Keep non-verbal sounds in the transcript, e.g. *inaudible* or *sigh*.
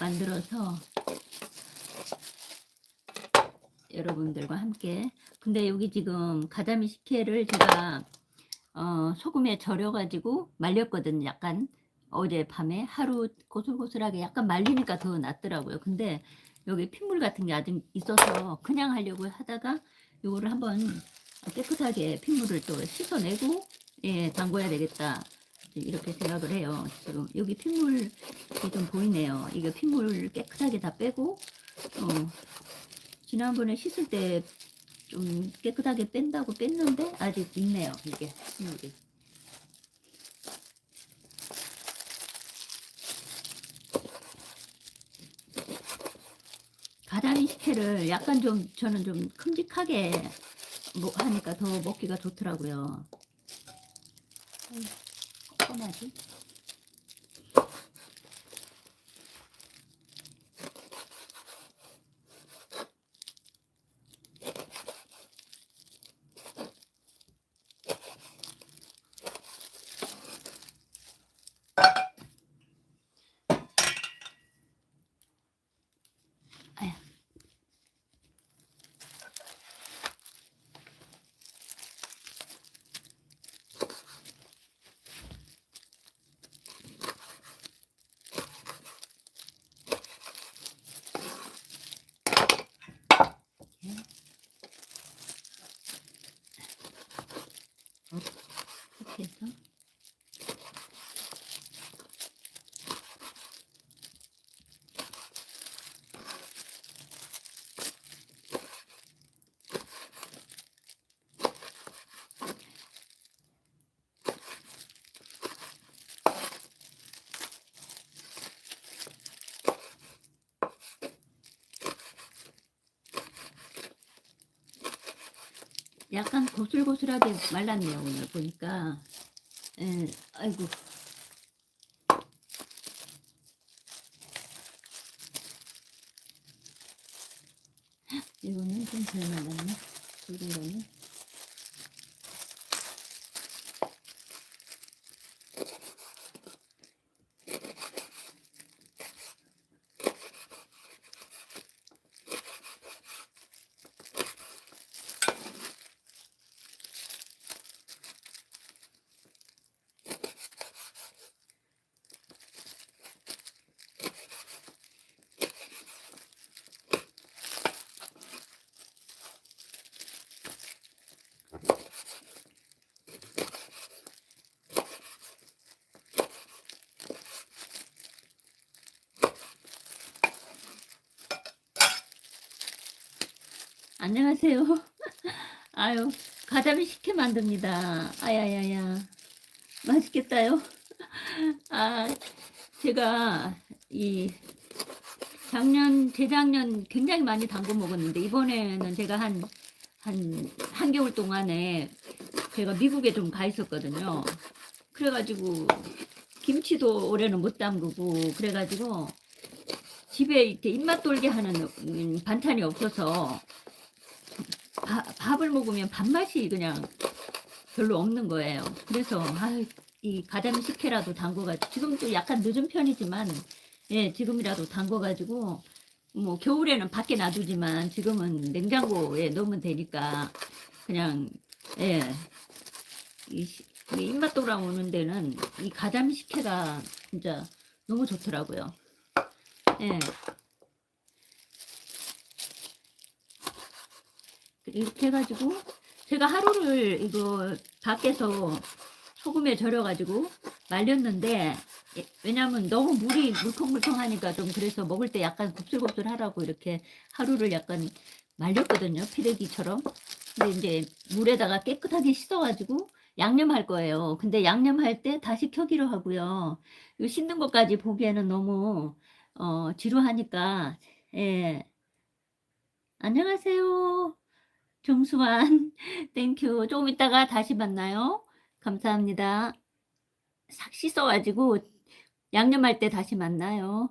만들어서 여러분들과 함께 근데 여기 지금 가자미 식혜를 제가 어, 소금에 절여가지고 말렸거든요. 약간 어제 밤에 하루 고슬고슬하게 약간 말리니까 더 낫더라고요. 근데 여기 핏물 같은 게 아직 있어서 그냥 하려고 하다가 요거를 한번 깨끗하게 핏물을 또 씻어내고 예 담궈야 되겠다 이렇게 생각을 해요. 지금 여기 핏물이 좀 보이네요. 이거 핏물 깨끗하게 다 빼고 어, 지난번에 씻을 때 좀 깨끗하게 뺀다고 뺐는데 아직 있네요. 이게 핏물이. 가자미 식혜를 약간 좀 저는 좀 큼직하게 뭐 하니까 더 먹기가 좋더라고요. 아 유, 꼼꼼하지? 아야. 어, 이렇 약간 고슬고슬하게 말랐네요 오늘 보니까. 예, 아이고. 이거는 좀덜 말랐네. 굵은 거는 안녕하세요. *laughs* 아유 가자미 식혜 만듭니다. 아야야야. 맛있겠다요? *laughs* 아 제가 이 작년 재작년 굉장히 많이 담궈 먹었는데 이번에는 제가 한 한 한개월 동안에 제가 미국에 좀 가 있었거든요. 그래가지고 김치도 올해는 못 담그고 그래가지고 집에 이렇게 입맛 돌게 하는 음, 반찬이 없어서 바- 밥을 먹으면 밥맛이 그냥 별로 없는 거예요. 그래서 아이, 이 가자미 식혜라도 담궈가지고 지금 좀 약간 늦은 편이지만 예 지금이라도 담궈가지고 뭐 겨울에는 밖에 놔두지만 지금은 냉장고에 넣으면 되니까 그냥 예. 이, 시- 이 입맛 돌아오는 데는 이 가자미 식혜가 진짜 너무 좋더라고요. 예. 이렇게 해가지고 제가 하루를 이거 밖에서 소금에 절여가지고 말렸는데 예, 왜냐면 너무 물이 물컹물컹하니까 좀 그래서 먹을 때 약간 곱슬곱슬 하라고 이렇게 하루를 약간 말렸거든요 피레기처럼. 근데 이제 물에다가 깨끗하게 씻어가지고 양념할 거예요. 근데 양념할 때 다시 켜기로 하고요. 이 씻는 것까지 보기에는 너무 어 지루하니까 예. 안녕하세요 정수환 땡큐 *laughs* 조금 이따가 다시 만나요. 감사합니다. 싹 씻어가지고 양념할 때 다시 만나요.